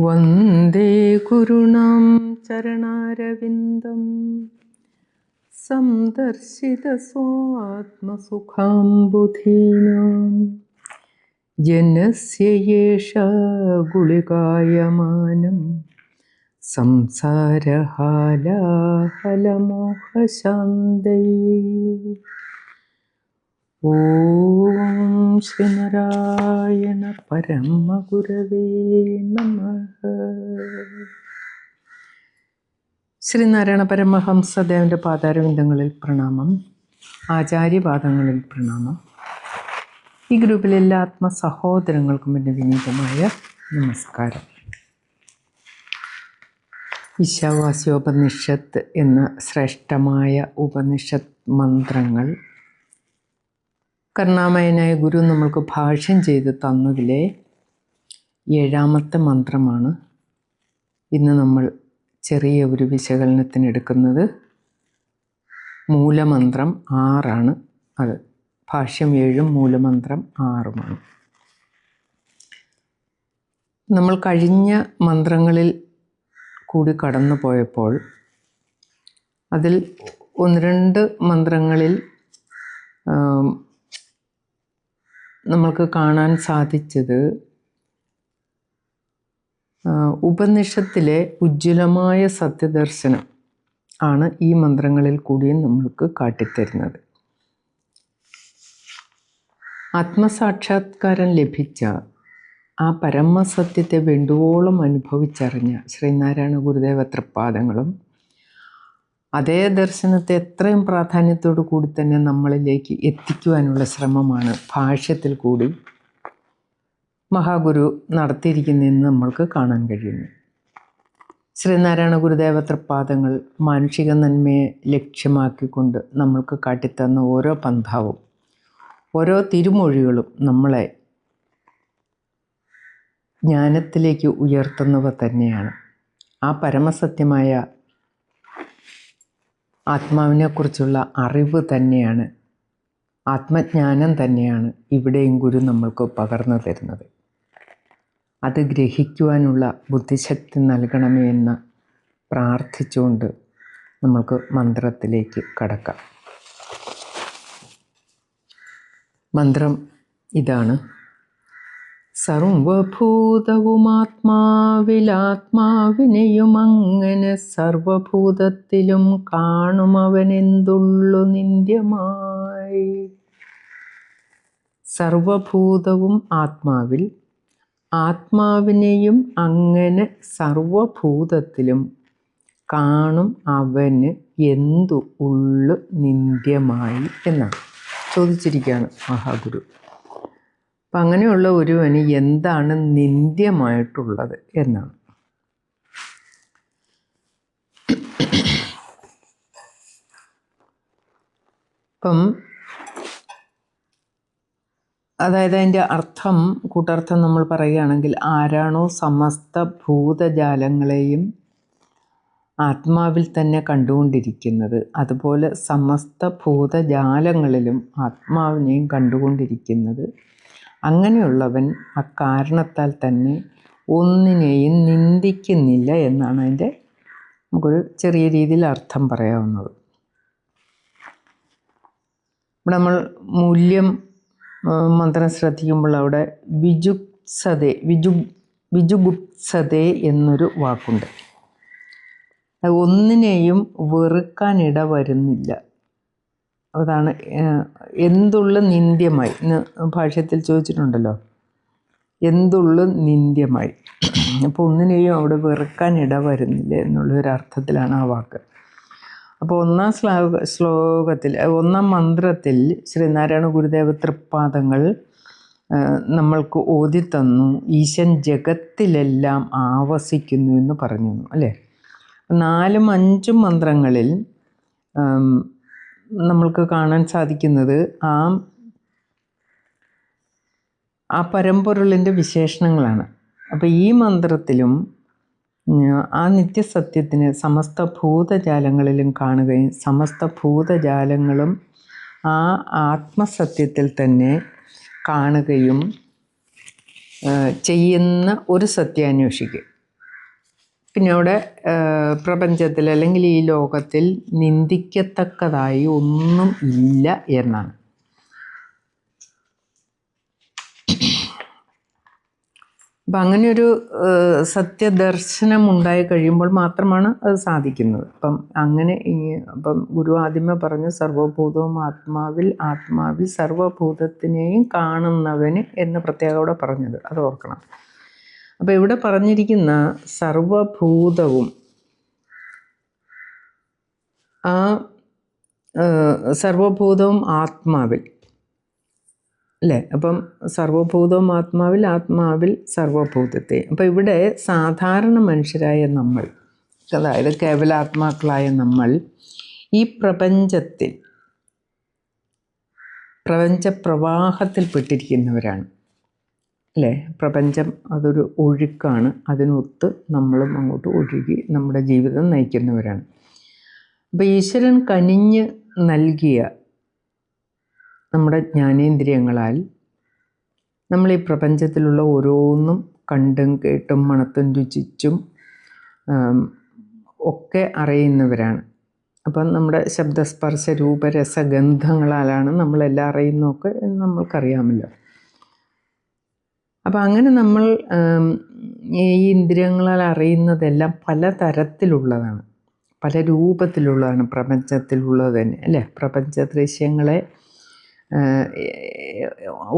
വന്ദേ ഗുരുണാം ചരണാരവിന്ദം. സന്ദർശിത സ്വാത്മസുഖാംബുധീനാം ജനസ്യ യേഷ ഗുളികായമാനം. സംസാരഹാലാഹലമോഹശാന്തൈ ഓം ശ്രീനാരായണ പരമഗുരവേ നമ. ശ്രീനാരായണ പരമഹംസദേവന്റെ പാതാരവിന്ദങ്ങളിൽ പ്രണാമം ആചാര്യപാദങ്ങളിൽ പ്രണാമം. ഈ ഗ്രൂപ്പിലെ എല്ലാ ആത്മസഹോദരങ്ങൾക്കും എന്റെ വിനീതമായ നമസ്കാരം. ഈശാവാസ്യോപനിഷത്ത് എന്ന ശ്രേഷ്ഠമായ ഉപനിഷത്ത് മന്ത്രങ്ങൾ കരുണാമയനായ ഗുരു നമ്മൾക്ക് ഭാഷ്യം ചെയ്ത് തന്നതിലെ ഏഴാമത്തെ മന്ത്രമാണ് ഇന്ന് നമ്മൾ ചെറിയ ഒരു വിശകലനത്തിനെടുക്കുന്നത് മൂലമന്ത്രം ആറാണ്. അത് ഭാഷ്യം ഏഴും മൂലമന്ത്രം ആറുമാണ്. നമ്മൾ കഴിഞ്ഞ മന്ത്രങ്ങളിൽ കൂടി കടന്നു പോയപ്പോൾ അതിൽ ഒന്ന് രണ്ട് മന്ത്രങ്ങളിൽ നമ്മൾക്ക് കാണാൻ സാധിച്ചത് ഉപനിഷത്തിലെ ഉജ്ജ്വലമായ സത്യദർശനം ആണ് ഈ മന്ത്രങ്ങളിൽ കൂടിയും നമ്മൾക്ക് കാട്ടിത്തരുന്നത്. ആത്മസാക്ഷാത്കാരം ലഭിച്ച ആ പരമസത്യത്തെ വേണ്ടുവോളം അനുഭവിച്ചറിഞ്ഞ ശ്രീനാരായണ ഗുരുദേവ തൃപ്പാദങ്ങളും അതേ ദർശനത്തെ എത്രയും പ്രാധാന്യത്തോടു കൂടി തന്നെ നമ്മളിലേക്ക് എത്തിക്കുവാനുള്ള ശ്രമമാണ് ഭാഷ്യത്തിൽ കൂടി മഹാഗുരു നടത്തിയിരിക്കുന്നതെന്ന് നമ്മൾക്ക് കാണാൻ കഴിയുന്നു. ശ്രീനാരായണ ഗുരുദേവ തൃപ്പാദങ്ങൾ മാനുഷിക നന്മയെ ലക്ഷ്യമാക്കിക്കൊണ്ട് നമ്മൾക്ക് കാട്ടിത്തന്ന ഓരോ പന്ഥാവും ഓരോ തിരുമൊഴികളും നമ്മളെ ജ്ഞാനത്തിലേക്ക് ഉയർത്തുന്നവ തന്നെയാണ്. ആ പരമസത്യമായ ആത്മാവിനെക്കുറിച്ചുള്ള അറിവ് തന്നെയാണ്. ആത്മജ്ഞാനം തന്നെയാണ് ഇവിടെയും ഗുരു നമ്മൾക്ക് പകർന്നു തരുന്നത്. അത് ഗ്രഹിക്കുവാനുള്ള ബുദ്ധിശക്തി നൽകണമേ എന്ന് പ്രാർത്ഥിച്ചുകൊണ്ട് നമ്മൾക്ക് മന്ത്രത്തിലേക്ക് കടക്കാം. മന്ത്രം ഇതാണ്. സർവഭൂതവുമാത്മാവിലാത്മാവിനെയും അങ്ങനെ സർവഭൂതത്തിലും കാണുമവനെന്തുള്ളു നിന്ദ്യമായി. സർവഭൂതവും ആത്മാവിൽ ആത്മാവിനെയും അങ്ങനെ സർവഭൂതത്തിലും കാണും അവന് എന്തു ഉള്ളു നിന്ദ്യമായി എന്നാണ്. ചോദിച്ചിരിക്കുകയാണ് മഹാഗുരു. അപ്പം അങ്ങനെയുള്ള ഒരുവന് എന്താണ് നിന്ദ്യമായിട്ടുള്ളത് എന്നാണ്. ഇപ്പം അതായത് അതിന്റെ അർത്ഥം കൂട്ടർത്ഥം നമ്മൾ പറയുകയാണെങ്കിൽ ആരാണോ സമസ്ത ഭൂതജാലങ്ങളെയും ആത്മാവിൽ തന്നെ കണ്ടുകൊണ്ടിരിക്കുന്നത്. അതുപോലെ സമസ്ത ഭൂതജാലങ്ങളിലും ആത്മാവിനെയും കണ്ടുകൊണ്ടിരിക്കുന്നത്. അങ്ങനെയുള്ളവൻ അക്കാരണത്താൽ തന്നെ ഒന്നിനെയും നിന്ദിക്കുന്നില്ല എന്നാണ് അതിന്റെ നമുക്കൊരു ചെറിയ രീതിയിൽ അർത്ഥം പറയാവുന്നത്. ഇവിടെ നമ്മൾ മൂല്യം മന്ത്രം ശ്രദ്ധിക്കുമ്പോൾ അവിടെ വിജുസതേ വിജു വിജുഗുപ്സതേ എന്നൊരു വാക്കുണ്ട്. ഒന്നിനെയും വെറുക്കാനിട വരുന്നില്ല അതാണ് എന്തുള്ള നിന്ദ്യമായി. ഇന്ന് ഭാഷ്യത്തിൽ ചോദിച്ചിട്ടുണ്ടല്ലോ. എന്തുള്ള നിന്ദ്യമായി. അപ്പോൾ ഒന്നിനെയും അവിടെ വെറുക്കാൻ ഇട വരുന്നില്ല എന്നുള്ളൊരർത്ഥത്തിലാണ് ആ വാക്ക്. അപ്പോൾ ഒന്നാം ശ്ലോക ശ്ലോകത്തിൽ ഒന്നാം മന്ത്രത്തിൽ ശ്രീനാരായണ ഗുരുദേവ തൃപ്പാദങ്ങൾ നമ്മൾക്ക് ഓതിത്തന്നു. ഈശൻ ജഗത്തിലെല്ലാം ആവസിക്കുന്നു എന്ന് പറഞ്ഞു അല്ലേ? നാലും അഞ്ചും മന്ത്രങ്ങളിൽ നമ്മൾക്ക് കാണാൻ സാധിക്കുന്നത് ആ ആ പരമ്പൊരുളിന്റെ വിശേഷണങ്ങളാണ്. അപ്പോൾ ഈ മന്ത്രത്തിലും ആ നിത്യസത്യത്തിന് സമസ്ത ഭൂതജാലങ്ങളിലും കാണുകയും സമസ്ത ഭൂതജാലങ്ങളും ആ ആത്മസത്യത്തിൽ തന്നെ കാണുകയും ചെയ്യുന്ന ഒരു സത്യാന്വേഷിക്ക്. പിന്നെ അവിടെ പ്രപഞ്ചത്തിൽ അല്ലെങ്കിൽ ഈ ലോകത്തിൽ നിന്ദിക്കത്തക്കതായി ഒന്നും ഇല്ല എന്നാണ്. അപ്പം അങ്ങനെയൊരു സത്യദർശനം ഉണ്ടായി കഴിയുമ്പോൾ മാത്രമാണ് അത് സാധിക്കുന്നത്. അപ്പം അങ്ങനെ ഈ അപ്പം ഗുരു ആദ്യമേ പറഞ്ഞു സർവഭൂതവും ആത്മാവിൽ ആത്മാവിൽ സർവഭൂതത്തിനെയും കാണുന്നവന് എന്ന് പ്രത്യേകം അവിടെ പറഞ്ഞത്. അത് ഓർക്കണം. അപ്പം ഇവിടെ പറഞ്ഞിരിക്കുന്ന സർവഭൂതവും ആ സർവഭൂതവും ആത്മാവിൽ അല്ലേ? അപ്പം സർവഭൂതവും ആത്മാവിൽ ആത്മാവിൽ സർവഭൂതത്തെ. അപ്പം ഇവിടെ സാധാരണ മനുഷ്യരായ നമ്മൾ അതായത് കേവലാത്മാക്കളായ നമ്മൾ ഈ പ്രപഞ്ചത്തിൽ പ്രപഞ്ച പ്രവാഹത്തിൽ പെട്ടിരിക്കുന്നവരാണ് അല്ലേ? പ്രപഞ്ചം അതൊരു ഒഴുക്കാണ്. അതിനൊത്ത് നമ്മളും അങ്ങോട്ട് ഒഴുകി നമ്മുടെ ജീവിതം നയിക്കുന്നവരാണ്. അപ്പം ഈശ്വരൻ കനിഞ്ഞ് നൽകിയ നമ്മുടെ ജ്ഞാനേന്ദ്രിയങ്ങളാൽ നമ്മൾ ഈ പ്രപഞ്ചത്തിലുള്ള ഓരോന്നും കണ്ടും കേട്ടും മണത്തും രുചിച്ചും ഒക്കെ അറിയുന്നവരാണ്. അപ്പം നമ്മുടെ ശബ്ദസ്പർശ രൂപരസഗന്ധങ്ങളാലാണ് നമ്മളെല്ലാം അറിയുന്നതൊക്കെ നമ്മൾക്കറിയാമല്ലോ. അപ്പം അങ്ങനെ നമ്മൾ ഈ ഇന്ദ്രിയങ്ങളാൽ അറിയുന്നതെല്ലാം പല തരത്തിലുള്ളതാണ്. പല രൂപത്തിലുള്ളതാണ്. പ്രപഞ്ചത്തിലുള്ളത് തന്നെ അല്ലേ? പ്രപഞ്ച ദൃശ്യങ്ങളെ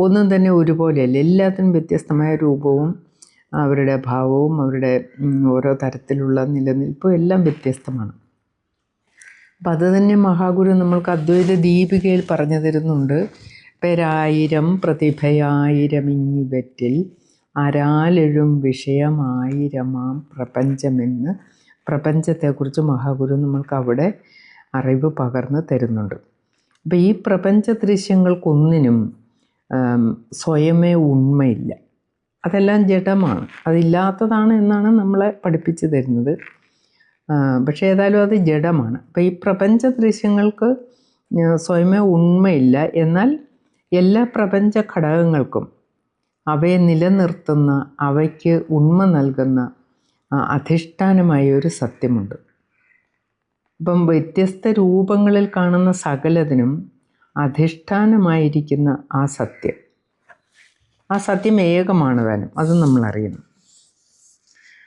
ഒന്നും തന്നെ ഒരുപോലെയല്ല. എല്ലാത്തിനും വ്യത്യസ്തമായ രൂപവും അവരുടെ ഭാവവും അവരുടെ ഓരോ തരത്തിലുള്ള നിലനിൽപ്പും എല്ലാം വ്യത്യസ്തമാണ്. അപ്പം അത് തന്നെ മഹാഗുരു നമ്മൾക്ക് അദ്വൈത ദീപികയിൽ പറഞ്ഞു തരുന്നുണ്ട്. പെരായിരം പ്രതിഭയായിരമിഞ്ഞിവറ്റിൽ അരാലെഴും വിഷയമായിരമാം പ്രപഞ്ചമെന്ന് പ്രപഞ്ചത്തെക്കുറിച്ച് മഹാഗുരു നമ്മൾക്ക് അവിടെ അറിവ് പകർന്ന് തരുന്നുണ്ട്. അപ്പം ഈ പ്രപഞ്ച ദൃശ്യങ്ങൾക്കൊന്നിനും സ്വയമേ ഉണ്മയില്ല. അതെല്ലാം ജഡമാണ്. അതില്ലാത്തതാണ് എന്നാണ് നമ്മളെ പഠിപ്പിച്ചു തരുന്നത്. പക്ഷേ ഏതായാലും അത് ജഡമാണ്. അപ്പം ഈ പ്രപഞ്ച ദൃശ്യങ്ങൾക്ക് സ്വയമേ ഉണ്മയില്ല. എന്നാൽ എല്ലാ പ്രപഞ്ച ഘടകങ്ങൾക്കും അവയെ നിലനിർത്തുന്ന അവയ്ക്ക് ഉണ്മ നൽകുന്ന അധിഷ്ഠാനമായ ഒരു സത്യമുണ്ട്. അപ്പം വ്യത്യസ്ത രൂപങ്ങളിൽ കാണുന്ന സകലതിനും അധിഷ്ഠാനമായിരിക്കുന്ന ആ സത്യം. ആ സത്യം ഏകമാണ് താനും അത് നമ്മൾ അറിയണം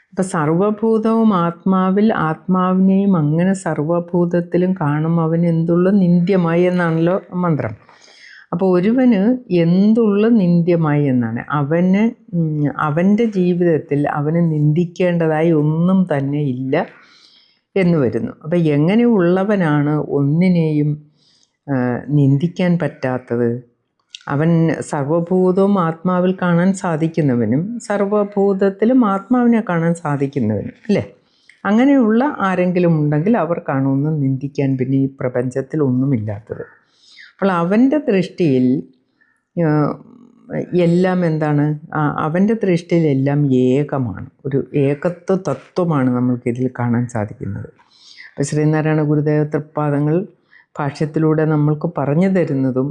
അപ്പം സർവഭൂതവും ആത്മാവിൽ ആത്മാവിനെയും അങ്ങനെ സർവഭൂതത്തിലും കാണും അവൻ എന്തുള്ള നിന്ദ്യമായി എന്നാണല്ലോ മന്ത്രം. അപ്പോൾ ഒരുവന് എന്തുള്ള നിന്ദ്യമായി എന്നാണ്. അവന് അവന്റെ ജീവിതത്തിൽ അവന് നിന്ദിക്കേണ്ടതായി ഒന്നും തന്നെ ഇല്ല എന്ന് വരുന്നു. അപ്പം എങ്ങനെയുള്ളവനാണ് ഒന്നിനെയും നിന്ദിക്കാൻ പറ്റാത്തത്? അവൻ സർവഭൂതവും ആത്മാവിൽ കാണാൻ സാധിക്കുന്നവനും സർവഭൂതത്തിലും ആത്മാവിനെ കാണാൻ സാധിക്കുന്നവനും അല്ലേ? അങ്ങനെയുള്ള ആരെങ്കിലും ഉണ്ടെങ്കിൽ അവർക്കാണ് ഒന്നും നിന്ദിക്കാൻ പിന്നെ ഈ പ്രപഞ്ചത്തിൽ ഒന്നുമില്ലാത്തത്. അപ്പോൾ അവന്റെ ദൃഷ്ടിയിൽ എല്ലാം എന്താണ്? അവന്റെ ദൃഷ്ടിയിൽ എല്ലാം ഏകമാണ്. ഒരു ഏകത്വ തത്വമാണ് നമ്മൾക്കിതിൽ കാണാൻ സാധിക്കുന്നത്. അപ്പോൾ ശ്രീനാരായണ ഗുരുദേവ തൃപ്പാദങ്ങൾ ഭാഷ്യത്തിലൂടെ നമ്മൾക്ക് പറഞ്ഞു തരുന്നതും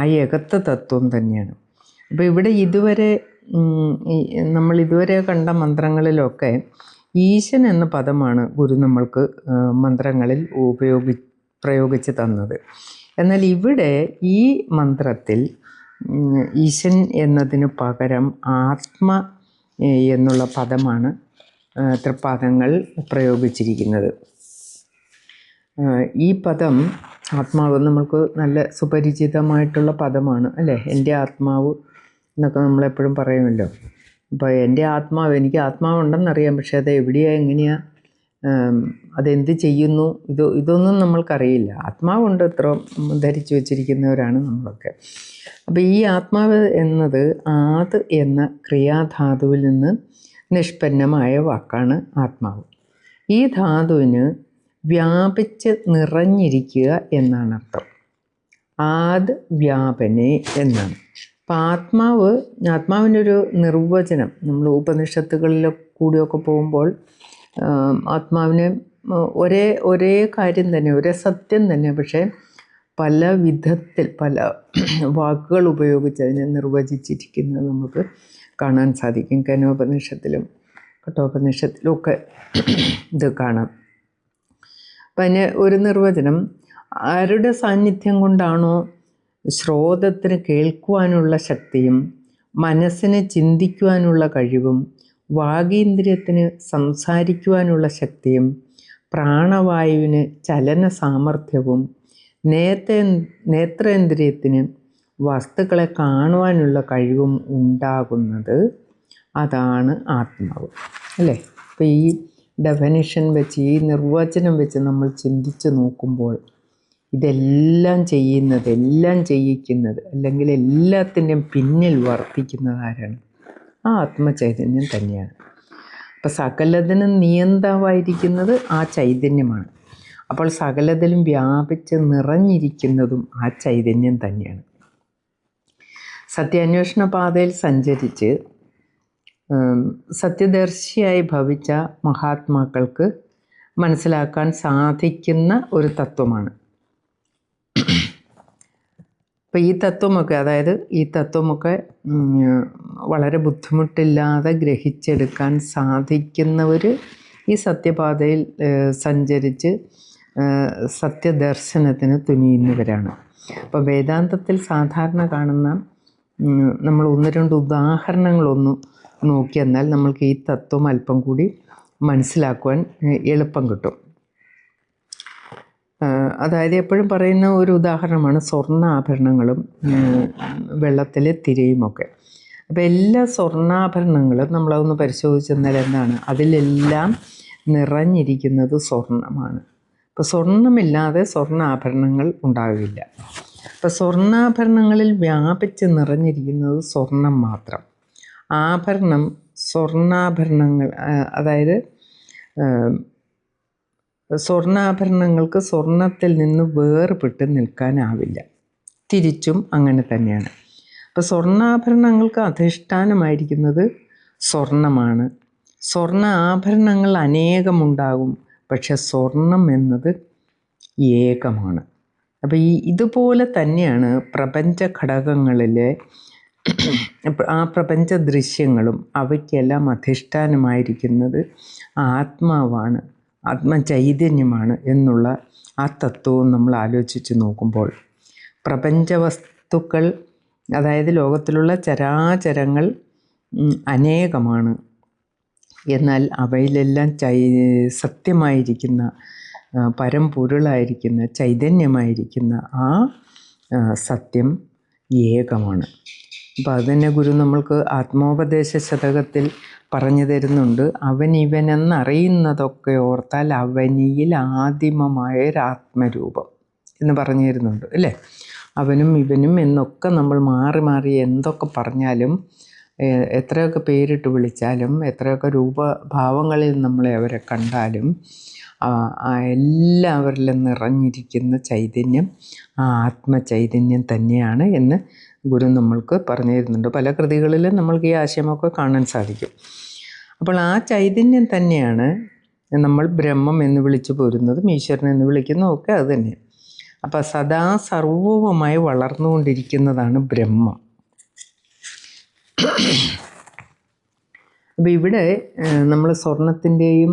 ആ ഏകത്വ തത്വം തന്നെയാണ്. അപ്പോൾ ഇവിടെ ഇതുവരെ നമ്മൾ ഇതുവരെ കണ്ട മന്ത്രങ്ങളിലൊക്കെ ഈശൻ എന്ന പദമാണ് ഗുരു നമ്മൾക്ക് മന്ത്രങ്ങളിൽ ഉപയോഗി പ്രയോഗിച്ച് തന്നത്. എന്നാൽ ഇവിടെ ഈ മന്ത്രത്തിൽ ഈശൻ എന്നതിന് പകരം ആത്മ എന്നുള്ള പദമാണ് തൃപ്പാദങ്ങൾ പ്രയോഗിച്ചിരിക്കുന്നത്. ഈ പദം ആത്മാവ് നമ്മൾക്ക് നല്ല സുപരിചിതമായിട്ടുള്ള പദമാണ് അല്ലേ? എന്റെ ആത്മാവ് എന്നൊക്കെ നമ്മളെപ്പോഴും പറയുമല്ലോ. അപ്പോൾ എന്റെ ആത്മാവ് എനിക്ക് ആത്മാവുണ്ടെന്നറിയാം പക്ഷേ അത് എവിടെയാണ് എങ്ങനെയാണ് അതെന്ത് ചെയ്യുന്നു? ഇത് ഇതൊന്നും നമ്മൾക്കറിയില്ല. ആത്മാവുണ്ട് എത്ര ധരിച്ചു വച്ചിരിക്കുന്നവരാണ് നമ്മളൊക്കെ. അപ്പോൾ ഈ ആത്മാവ് എന്നത് ആത് എന്ന ക്രിയാധാതുവിൽ നിന്ന് നിഷ്പന്നമായ വാക്കാണ് ആത്മാവ്. ഈ ധാതുവിന് വ്യാപിച്ച് നിറഞ്ഞിരിക്കുക എന്നാണ് അർത്ഥം. ആദ് വ്യാപനെ എന്നാണ്. അപ്പം ആത്മാവ് ആത്മാവിന്റെ ഒരു നിർവചനം നമ്മൾ ഉപനിഷത്തുകളിലൊക്കെ കൂടിയൊക്കെ പോകുമ്പോൾ ആത്മാവിനെ ഒരേ ഒരേ കാര്യം തന്നെ ഒരേ സത്യം തന്നെ പക്ഷേ പല വിധത്തിൽ പല വാക്കുകൾ ഉപയോഗിച്ച് അതിനെ നിർവചിച്ചിരിക്കുന്നത് നമുക്ക് കാണാൻ സാധിക്കും. കനോപനിഷത്തിലും കട്ടോപനിഷത്തിലും ഒക്കെ ഇത് കാണാം. അപ്പം അതിന് ഒരു നിർവചനം ആരുടെ സാന്നിധ്യം കൊണ്ടാണോ ശ്രോതത്തിന് കേൾക്കുവാനുള്ള ശക്തിയും മനസ്സിനെ ചിന്തിക്കുവാനുള്ള കഴിവും വാഗീന്ദ്രിയത്തിന് സംസാരിക്കുവാനുള്ള ശക്തിയും പ്രാണവായുവിന് ചലന സാമർഥ്യവും നേത്ര നേത്രേന്ദ്രിയത്തിന് വസ്തുക്കളെ കാണുവാനുള്ള കഴിവും ഉണ്ടാകുന്നത് അതാണ് ആത്മാവ്. അല്ലേ? അപ്പോൾ ഈ ഡെഫനിഷൻ വെച്ച് ഈ നിർവചനം വെച്ച് നമ്മൾ ചിന്തിച്ച് നോക്കുമ്പോൾ ഇതെല്ലാം ചെയ്യുന്നത് എല്ലാം ചെയ്യിക്കുന്നത് അല്ലെങ്കിൽ എല്ലാത്തിന്റെയും പിന്നിൽ വർത്തിക്കുന്നത് ആരാണ്? ആ ആത്മചൈതന്യം തന്നെയാണ്. അപ്പം സകലതിനും നിയന്താവായിരിക്കുന്നത് ആ ചൈതന്യമാണ്. അപ്പോൾ സകലതിലും വ്യാപിച്ച് നിറഞ്ഞിരിക്കുന്നതും ആ ചൈതന്യം തന്നെയാണ്. സത്യാന്വേഷണ പാതയിൽ സഞ്ചരിച്ച് സത്യദർശിയായി ഭവിച്ച മഹാത്മാക്കൾക്ക് മനസ്സിലാക്കാൻ സാധിക്കുന്ന ഒരു തത്വമാണ്. അപ്പോൾ ഈ തത്വമൊക്കെ അതായത് ഈ തത്വമൊക്കെ വളരെ ബുദ്ധിമുട്ടില്ലാതെ ഗ്രഹിച്ചെടുക്കാൻ സാധിക്കുന്നവർ ഈ സത്യപാതയിൽ സഞ്ചരിച്ച് സത്യദർശനത്തിന് തുനിയുന്നവരാണ്. അപ്പോൾ വേദാന്തത്തിൽ സാധാരണ കാണുന്ന നമ്മൾ ഒന്ന് രണ്ട് ഉദാഹരണങ്ങളൊന്നും നോക്കിയെന്നാൽ നമ്മൾക്ക് ഈ തത്വം അല്പം കൂടി മനസ്സിലാക്കുവാൻ എളുപ്പം കിട്ടും. അതായത് എപ്പോഴും പറയുന്ന ഒരു ഉദാഹരണമാണ് സ്വർണാഭരണങ്ങളും വെള്ളത്തിലെ തിരയുമൊക്കെ. അപ്പോൾ എല്ലാ സ്വർണാഭരണങ്ങളും നമ്മളതൊന്ന് പരിശോധിച്ചെന്നാൽ എന്താണ്? അതിലെല്ലാം നിറഞ്ഞിരിക്കുന്നത് സ്വർണമാണ് അപ്പോൾ സ്വർണമില്ലാതെ സ്വർണാഭരണങ്ങൾ ഉണ്ടാകില്ല അപ്പോൾ സ്വർണാഭരണങ്ങളിൽ വ്യാപിച്ച് നിറഞ്ഞിരിക്കുന്നത് സ്വർണം മാത്രം. ആഭരണം സ്വർണാഭരണങ്ങൾ അതായത് സ്വർണാഭരണങ്ങൾക്ക് സ്വർണത്തിൽ നിന്ന് വേർപെട്ട് നിൽക്കാനാവില്ല. തിരിച്ചും അങ്ങനെ തന്നെയാണ്. അപ്പോൾ സ്വർണാഭരണങ്ങൾക്ക് അധിഷ്ഠാനമായിരിക്കുന്നത് സ്വർണമാണ്. സ്വർണ ആഭരണങ്ങൾ അനേകമുണ്ടാകും പക്ഷെ സ്വർണം എന്നത് ഏകമാണ്. അപ്പോൾ ഈ ഇതുപോലെ തന്നെയാണ് പ്രപഞ്ച ഘടകങ്ങളിലെ ആ പ്രപഞ്ച ദൃശ്യങ്ങളും അവയ്ക്കെല്ലാം അധിഷ്ഠാനമായിരിക്കുന്നത് ആത്മാവാണ്. ആത്മചൈതന്യമാണ് എന്നുള്ള ആ തത്വവും നമ്മൾ ആലോചിച്ച് നോക്കുമ്പോൾ പ്രപഞ്ച വസ്തുക്കൾ അതായത് ലോകത്തിലുള്ള ചരാചരങ്ങൾ അനേകമാണ്. എന്നാൽ അവയിലെല്ലാം ചൈ സത്യമായിരിക്കുന്ന പരംപൊരുളായിരിക്കുന്ന ചൈതന്യമായിരിക്കുന്ന ആ, സത്യം ഏകമാണ്. അപ്പോൾ അതുതന്നെ ഗുരു നമ്മൾക്ക് ആത്മോപദേശ ശതകത്തിൽ പറഞ്ഞു തരുന്നുണ്ട്. അവൻ ഇവനെന്നറിയുന്നതൊക്കെ ഓർത്താൽ അവനിയിൽ ആദിമമായ ഒരാത്മരൂപം എന്ന് പറഞ്ഞു തരുന്നുണ്ട് അല്ലേ? അവനും ഇവനും എന്നൊക്കെ നമ്മൾ മാറി മാറി എന്തൊക്കെ പറഞ്ഞാലും എത്രയൊക്കെ പേരിട്ട് വിളിച്ചാലും എത്രയൊക്കെ രൂപഭാവങ്ങളിൽ നമ്മളെ അവരെ കണ്ടാലും എല്ലാവരിലും നിറഞ്ഞിരിക്കുന്ന ചൈതന്യം ആ ആത്മചൈതന്യം തന്നെയാണ് എന്ന് ഗുരു നമ്മൾക്ക് പറഞ്ഞു തരുന്നുണ്ട് പല കൃതികളിലും നമ്മൾക്ക് ഈ ആശയമൊക്കെ കാണാൻ സാധിക്കും. അപ്പോൾ ആ ചൈതന്യം തന്നെയാണ് നമ്മൾ ബ്രഹ്മം എന്ന് വിളിച്ചു പോരുന്നതും ഈശ്വരൻ എന്ന് വിളിക്കുന്നതും ഒക്കെ അത് തന്നെ. അപ്പോൾ സദാ സർവവുമായി വളർന്നുകൊണ്ടിരിക്കുന്നതാണ് ബ്രഹ്മം. അപ്പോൾ ഇവിടെ നമ്മൾ സ്വർണത്തിന്റെയും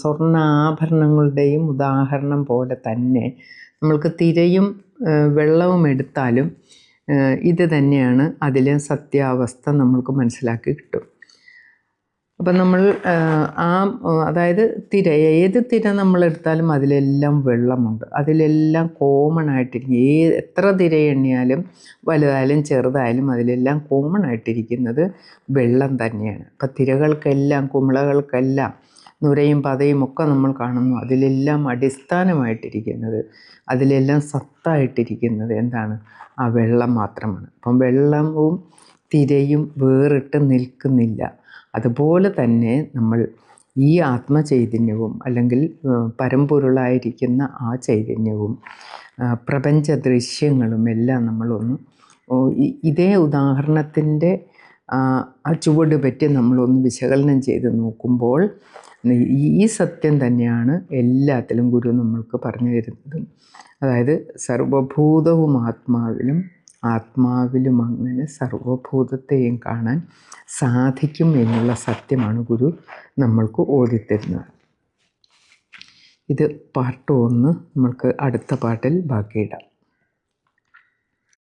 സ്വർണ ആഭരണങ്ങളുടെയും ഉദാഹരണം പോലെ തന്നെ നമ്മൾക്ക് തിരയും വെള്ളവും എടുത്താലും ഇത് തന്നെയാണ് അതിലെ സത്യാവസ്ഥ നമ്മൾക്ക് മനസ്സിലാക്കി കിട്ടും. അപ്പം നമ്മൾ ആ, അതായത് തിര ഏത് തിര നമ്മൾ എടുത്താലും അതിലെല്ലാം വെള്ളമുണ്ട്. അതിലെല്ലാം കോമൺ ആയിട്ടിരിക്കും. ഏത് എത്ര തിര എണ്ണിയാലും വലുതായാലും ചെറുതായാലും അതിലെല്ലാം കോമൺ ആയിട്ടിരിക്കുന്നത് വെള്ളം തന്നെയാണ്. അപ്പം തിരകൾക്കെല്ലാം കുമിളകൾക്കെല്ലാം നുരയും പതയും ഒക്കെ നമ്മൾ കാണുന്നു. അതിലെല്ലാം അടിസ്ഥാനമായിട്ടിരിക്കുന്നത് അതിലെല്ലാം സത്തായിട്ടിരിക്കുന്നത് എന്താണ്? ആ വെള്ളം മാത്രമാണ്. അപ്പം വെള്ളവും തിരയും വേറിട്ട് നിൽക്കുന്നില്ല. അതുപോലെ തന്നെ നമ്മൾ ഈ ആത്മചൈതന്യവും അല്ലെങ്കിൽ പരമ്പൊരുളായിരിക്കുന്ന ആ ചൈതന്യവും പ്രപഞ്ച ദൃശ്യങ്ങളും എല്ലാം നമ്മളൊന്ന് ഇതേ ഉദാഹരണത്തിന്റെ ആ ചുവട് പറ്റി നമ്മളൊന്ന് വിശകലനം ചെയ്ത് നോക്കുമ്പോൾ ഈ സത്യം തന്നെയാണ് എല്ലാത്തിലും ഗുരു നമ്മൾക്ക് പറഞ്ഞു തരുന്നതും. അതായത് സർവഭൂതവും ആത്മാവിലും ആത്മാവിലും അങ്ങനെ സർവഭൂതത്തെയും കാണാൻ സാധിക്കും എന്നുള്ള സത്യമാണ് ഗുരു നമ്മൾക്ക് ഓതിത്തരുന്നത്. ഇത് പാർട്ട് ഒന്ന് നമ്മൾക്ക് അടുത്ത പാട്ടിൽ ബാക്കിയിടാം.